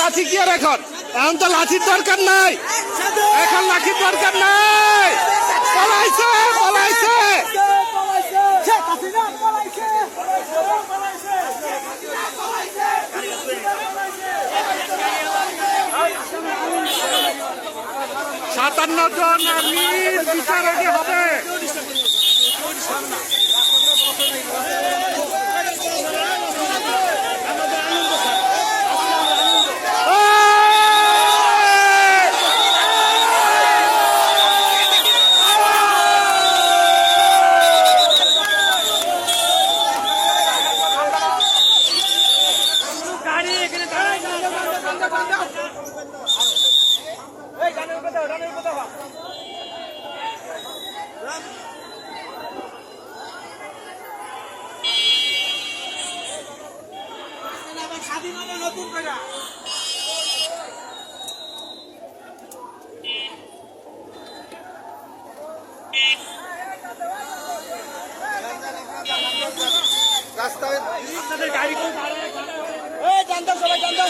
লাঠি কি আর এখন? এখন তো লাঠির দরকার নাই। এখন লাঠির দরকার নাই। পলাইছে পলাইছে। সাতান্ন জন আমি বিচার হবে। নতুন করে। রাস্তায় আপনাদের গাড়ি কোন জানতাম সবাই জানতাম